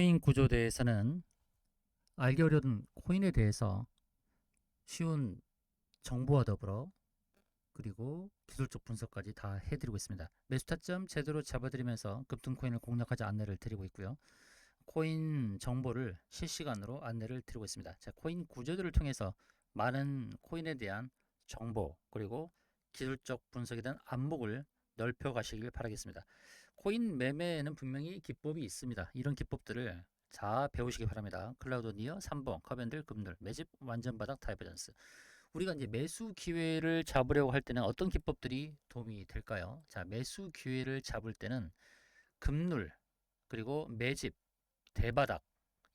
코인 구조대에서는 알기 어려운 코인에 대해서 쉬운 정보와 더불어 그리고 기술적 분석까지 다 해드리고 있습니다. 매수 타점 제대로 잡아드리면서 급등 코인을 공략하자 안내를 드리고 있고요. 코인 정보를 실시간으로 안내를 드리고 있습니다. 자, 코인 구조들을 통해서 많은 코인에 대한 정보 그리고 기술적 분석에 대한 안목을 넓혀 가시길 바라겠습니다. 코인 매매에는 분명히 기법이 있습니다. 이런 기법들을 자 배우시기 바랍니다. 클라우드 니어, 3번, 커밴들, 금들, 매집, 완전 바닥, 다이버전스. 우리가 이제 매수 기회를 잡으려고 할 때는 어떤 기법들이 도움이 될까요? 자, 매수 기회를 잡을 때는 금눌, 그리고 매집, 대바닥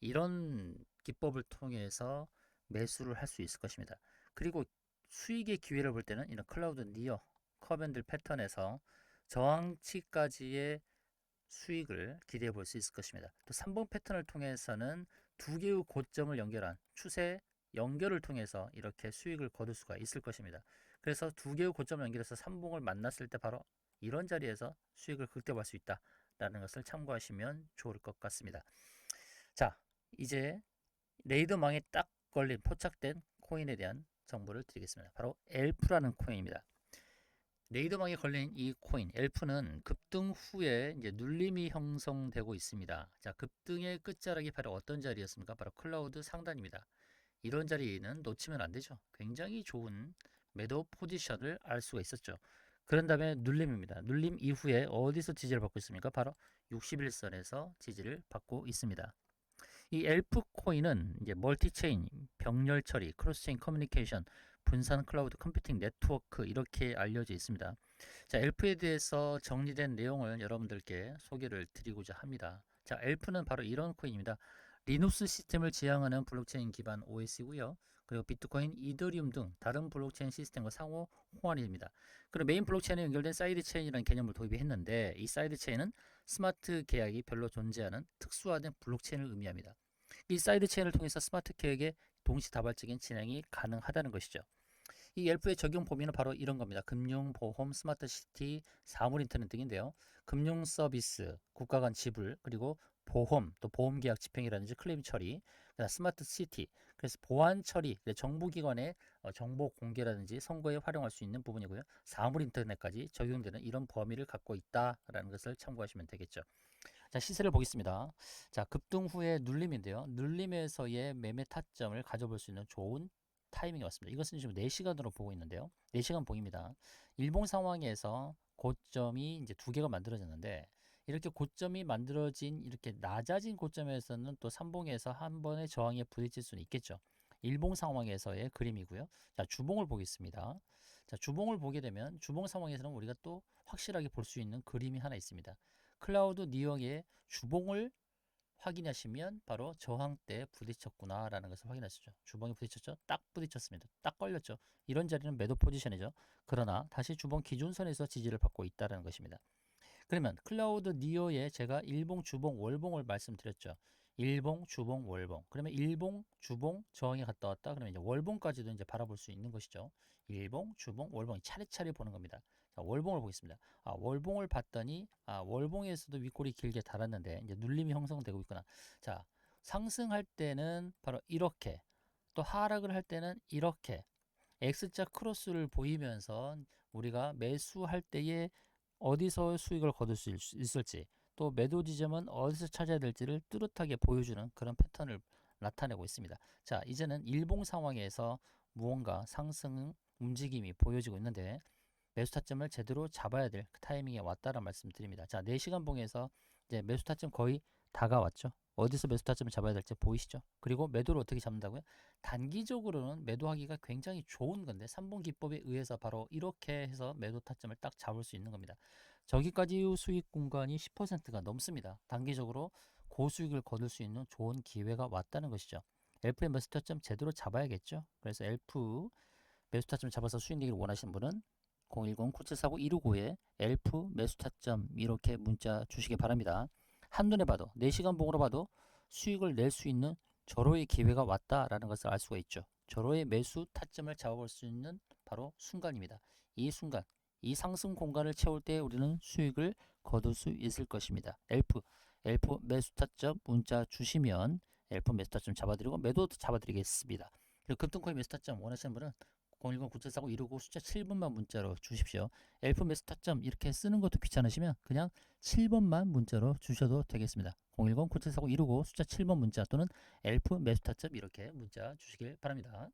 이런 기법을 통해서 매수를 할 수 있을 것입니다. 그리고 수익의 기회를 볼 때는 이런 클라우드 니어, 커밴들 패턴에서 저항치까지의 수익을 기대해 볼 수 있을 것입니다. 또 3번 패턴을 통해서는 두 개의 고점을 연결한 추세 연결을 통해서 이렇게 수익을 거둘 수가 있을 것입니다. 그래서 두 개의 고점을 연결해서 3봉을 만났을 때 바로 이런 자리에서 수익을 극대화할 수 있다라는 것을 참고하시면 좋을 것 같습니다. 자, 이제 레이더망에 딱 걸린 포착된 코인에 대한 정보를 드리겠습니다. 바로 엘프라는 코인입니다. 레이더망에 걸린 이 코인 엘프는 급등 후에 이제 눌림이 형성되고 있습니다. 자, 급등의 끝자락이 바로 어떤 자리였습니까? 바로 클라우드 상단입니다. 이런 자리는 놓치면 안 되죠. 굉장히 좋은 매도 포지션을 알 수가 있었죠. 그런 다음에 눌림입니다. 눌림 이후에 어디서 지지를 받고 있습니까? 바로 61선에서 지지를 받고 있습니다. 이 엘프 코인은 이제 멀티 체인, 병렬 처리, 크로스 체인 커뮤니케이션, 분산 클라우드 컴퓨팅 네트워크 이렇게 알려져 있습니다. 자, 엘프에 대해서 정리된 내용을 여러분들께 소개를 드리고자 합니다. 자, 엘프는 바로 이런 코인입니다. 리눅스 시스템을 지향하는 블록체인 기반 OS고요. 그리고 비트코인, 이더리움 등 다른 블록체인 시스템과 상호 호환이 됩니다. 그리고 메인 블록체인에 연결된 사이드 체인이라는 개념을 도입했는데 이 사이드 체인은 스마트 계약이 별로 존재하는 특수화된 블록체인을 의미합니다. 이 사이드 체인을 통해서 스마트 계획의 동시다발적인 진행이 가능하다는 것이죠. 이 엘프의 적용 범위는 바로 이런 겁니다. 금융, 보험, 스마트 시티, 사물 인터넷 등인데요. 금융 서비스, 국가 간 지불, 그리고 보험, 또 보험 계약 집행이라든지 클레임 처리, 스마트 시티, 그래서 보안 처리, 정부기관의 어, 정보 공개라든지 선거에 활용할 수 있는 부분이고요. 사물 인터넷까지 적용되는 이런 범위를 갖고 있다라는 것을 참고하시면 되겠죠. 자, 시세를 보겠습니다. 자, 급등 후에 눌림인데요. 눌림에서의 매매 타점을 가져볼 수 있는 좋은 타이밍이 왔습니다. 이것은 지금 4시간으로 보고 있는데요. 4시간 봉입니다. 일봉 상황에서 고점이 이제 두 개가 만들어졌는데 이렇게 고점이 만들어진 이렇게 낮아진 고점에서는 또 3봉에서 한 번의 저항에 부딪힐 수는 있겠죠. 일봉 상황에서의 그림이고요. 자, 주봉을 보겠습니다. 자, 주봉을 보게 되면 주봉 상황에서는 우리가 또 확실하게 볼 수 있는 그림이 하나 있습니다. 클라우드 니어의 주봉을 확인하시면 바로 저항때 부딪혔구나라는 것을 확인하시죠. 주봉이 부딪혔죠? 딱 부딪혔습니다. 딱 걸렸죠. 이런 자리는 매도 포지션이죠. 그러나 다시 주봉 기준선에서 지지를 받고 있다는 것입니다. 그러면 클라우드 니어에 제가 일봉, 주봉, 월봉을 말씀드렸죠. 일봉, 주봉, 월봉. 그러면 일봉, 주봉, 저항이 갔다 왔다. 그러면 이제 월봉까지도 이제 바라볼 수 있는 것이죠. 일봉, 주봉, 월봉 차례차례 보는 겁니다. 자, 월봉을 보겠습니다. 아, 월봉을 봤더니 아, 월봉에서도 윗골이 길게 달았는데 이제 눌림이 형성되고 있구나. 자, 상승할 때는 바로 이렇게 또 하락을 할 때는 이렇게 X자 크로스를 보이면서 우리가 매수할 때에 어디서 수익을 거둘 수 있을지 또 매도 지점은 어디서 찾아야 될지를 뚜렷하게 보여주는 그런 패턴을 나타내고 있습니다. 자, 이제는 일봉 상황에서 무언가 상승 움직임이 보여지고 있는데 매수 타점을 제대로 잡아야 될 그 타이밍에 왔다는 말씀드립니다. 자, 4시간 봉에서 이제 매수 타점 거의 다가왔죠. 어디서 매수 타점을 잡아야 될지 보이시죠? 그리고 매도를 어떻게 잡는다고요? 단기적으로는 매도하기가 굉장히 좋은 건데 3분 기법에 의해서 바로 이렇게 해서 매도 타점을 딱 잡을 수 있는 겁니다. 저기까지 수익 공간이 10%가 넘습니다. 단기적으로 고수익을 거둘 수 있는 좋은 기회가 왔다는 것이죠. 엘프의 매수 타점 제대로 잡아야겠죠. 그래서 엘프 매수 타점 잡아서 수익 내기를 원하시는 분은 010-9749-159에 엘프 매수 타점 이렇게 문자 주시기 바랍니다. 한눈에 봐도 4시간 봉으로 봐도 수익을 낼 수 있는 절호의 기회가 왔다라는 것을 알 수가 있죠. 절호의 매수 타점을 잡아볼 수 있는 바로 순간입니다. 이 순간, 이 상승 공간을 채울 때 우리는 수익을 거둘 수 있을 것입니다. 엘프, 엘프 매수 타점 문자 주시면 엘프 매수 타점 잡아드리고 매도도 잡아드리겠습니다. 그리고 금통코인 매수 타점 원하시는 분은 010 9749 159 숫자 7번만 문자로 주십시오. 엘프 매수 타점 이렇게 쓰는 것도 귀찮으시면 그냥 7번만 문자로 주셔도 되겠습니다. 010 9749 159 숫자 7번 문자 또는 엘프 매수 타점 이렇게 문자 주시길 바랍니다.